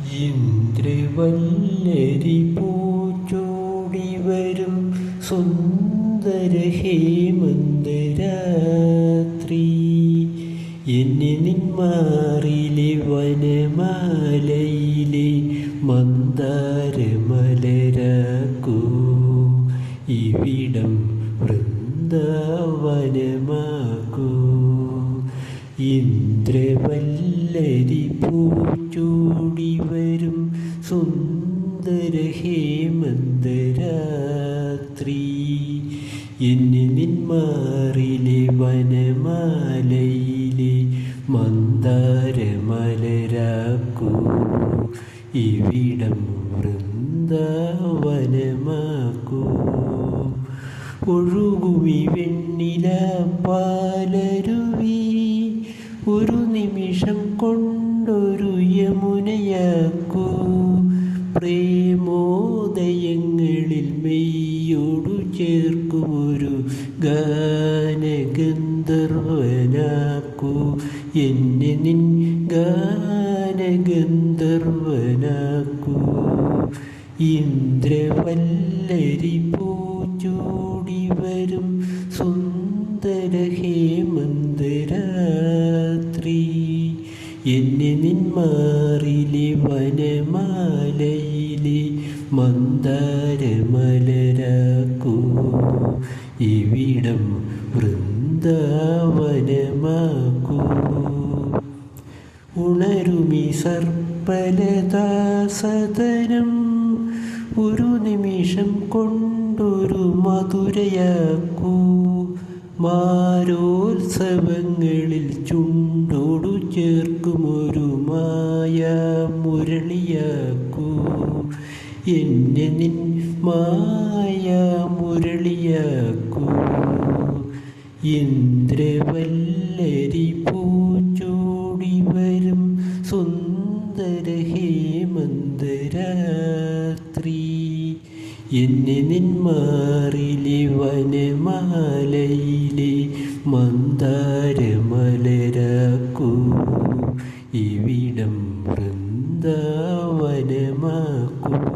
ഇന്ദ്രവല്ലരി പൂച്ചോടി വരും സുന്ദര ഹേമന്ദരാത്രി എന്നെ നിന്മാറിലെ വനമാലയിലെ മന്ദാരമലരാക്കൂ. ഇവിടം വൃന്ദാവനമാക്കൂ. ഇന്ദ്രവല്ലരി പൂച്ചൂടി വരും. സുന്ദര ഹേമന്തരാത്രി. എന്നെ നിന്മാറിലെ വനമാലയിലെ മന്ദാരമലരാക്കൂ. ഇവിടം വൃന്ദാവനമാക്കൂ. ഒഴുകുമി വെണ്ണില പാലരുവി. ഒരു കൊണ്ടൊരു യമുനയാക്കൂ. പ്രേമോദയങ്ങളിൽ മെയ്യോടു ചേർക്കുമൊരു ഗാനഗന്ധർവനാക്കൂ. എന്നെ നിൻ ഗാനഗന്ധർവനാക്കൂ. ഇന്ദ്രവല്ലരി പൂച്ചൂടി വരും സുന്ദര ഹേമന്തരാത്രി എന്നെ നിന്മാറിലെ വനമാലയിലെ മന്ദാരമലരാക്കൂ ഇവിടം വൃന്ദാവനമാക്കൂ ഉണരുമി സർപ്പലദാസതനം ഒരു നിമിഷം കൊണ്ടൊരു മധുരയാക്കൂ. മാരോത്സവങ്ങളിൽ ചുണ്ടോടു ചേർക്കുമൊരു മുരളിയാക്കൂ എന്നെ നിൻ മായ മുരളിയാക്കൂ. ഇന്ദ്രവല്ലരി പൂച്ചോടി വരും സുന്ദര ഹേമന്തരാത്രി. എന്നെ നിന്മാറിലെ വനമാലയിലെ മന്ദാരമലരാക്കൂ. ഇവിടം വൃന്ദ edemaku